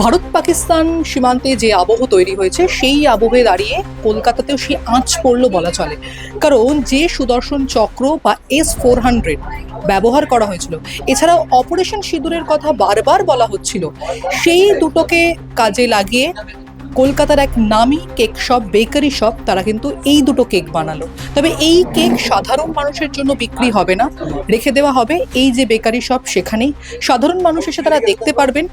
ভারত পাকিস্তান সীমান্তে যে আবহ তৈরি হয়েছে, সেই আবহে দাঁড়িয়ে কলকাতাতেও সেই আঁচ পড়ল বলা চলে। কারণ যে সুদর্শন চক্র বা এস ফোর হান্ড্রেড ব্যবহার করা হয়েছিল, এছাড়াও অপারেশন সিঁদুরের কথা বারবার বলা হচ্ছিল, সেই দুটোকে কাজে লাগিয়ে কলকাতার এক নামি কেক শপ, বেকারি শপ, তারা কিন্তু এই দুটো কেক বানালো। তবে এই কেক সাধারণ মানুষের জন্য বিক্রি হবে না, রেখে দেওয়া হবে এই যে বেকারি শপ সেখানেই। সাধারণ মানুষ এসে তারা দেখতে পারবেন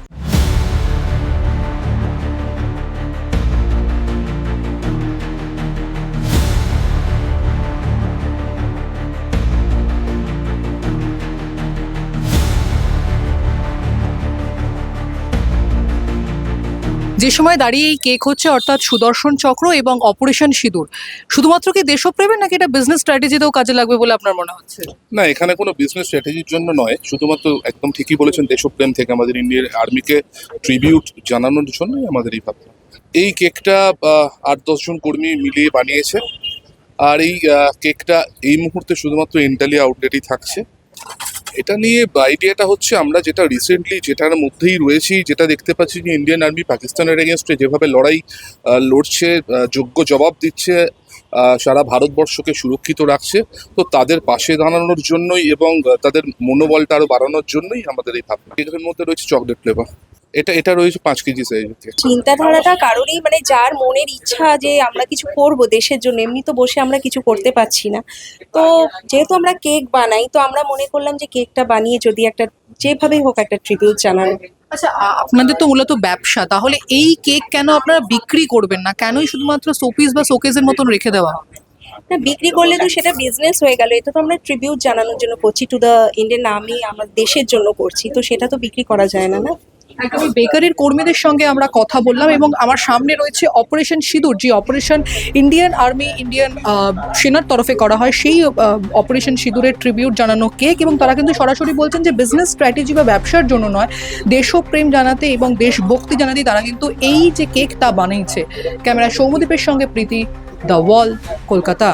যে সময় দাঁড়িয়ে এই কেক হচ্ছে অর্থাৎ সুদর্শন চক্র এবং অপারেশন সিঁদুর, শুধুমাত্র কি দেশপ্রেমের নাকি এটা বিজনেস স্ট্র্যাটেজিতেও কাজে লাগবে বলে আপনার মনে হচ্ছে? না, এখানে কোনো বিজনেস স্ট্র্যাটেজির জন্য নয়, শুধুমাত্র একদম ঠিকই বলেছেন দেশপ্রেম থেকে আমাদের ইন্ডিয়ান আর্মিকে ট্রিবিউট জানানোর জন্যই আমাদের এই ভাবনা। এই কেকটা আট দশজন কর্মী মিলিয়ে বানিয়েছে, আর এই কেকটা এই মুহূর্তে শুধুমাত্র ইন্টালি আউটলেটই থাকছে। এটা নিয়ে আইডিয়াটা হচ্ছে আমরা যেটা রিসেন্টলি যেটার মধ্যেই রয়েছি, যেটা দেখতে পাচ্ছি যে ইন্ডিয়ান আর্মি পাকিস্তানের এগেনস্টে যেভাবে লড়াই লড়ছে যোগ্য জবাব দিচ্ছে সারা ভারতবর্ষকে সুরক্ষিত রাখছে, তো তাদের পাশে দাঁড়ানোর জন্যই এবং তাদের মনোবলটা আরও বাড়ানোর জন্যই আমাদের এই ভাবনা। এদের মধ্যে রয়েছে চকলেট ফ্লেভার এটা এটা রয়েছে পাঁচ কেজি সাইজের চিন্তাধারাটা কারোরই মানে যার মনের ইচ্ছা যে আমরা কিছু করব দেশের জন্য এমনি তো বসে আমরা কিছু করতে পারছি না। তো যেহেতু আমরা কেক বানাই তো আমরা মনে করলাম যে কেকটা বানিয়ে যদি একটা যেভাবেই হোক একটা ট্রিবিউট জানানো। আচ্ছা আপনাদের তো মূলত ব্যবসা। তাহলে এই কেক কেন আপনারা বিক্রি করবেন না? কেনই শুধুমাত্র শোপিস বা শোকেসের মতন রেখে দেওয়া? না বিক্রি করলে তো সেটা বিজনেস হয়ে গেল। এটা তো আমরা ট্রিবিউট জানানোর জন্য করছি। টু দ্য ইন্ডিয়ান আর্মি আমার দেশের জন্য করছি। তো সেটা তো বিক্রি করা যায় না না? একদমই বেকারির কর্মীদের সঙ্গে আমরা কথা বললাম এবং আমার সামনে রয়েছে অপারেশন সিঁদুর, যে অপারেশন ইন্ডিয়ান আর্মি ইন্ডিয়ান সেনার তরফে করা হয়, সেই অপারেশন সিঁদুরের ট্রিবিউট জানানো কেক এবং তারা কিন্তু সরাসরি বলছেন যে বিজনেস স্ট্র্যাটেজি বা ব্যবসার জন্য নয়, দেশপ্রেম জানাতে এবং দেশভক্তি জানাতে তারা কিন্তু এই যে কেক তা বানিয়েছে। ক্যামেরা সৌমদীপের সঙ্গে প্রীতি দ্য ওয়াল কলকাতা।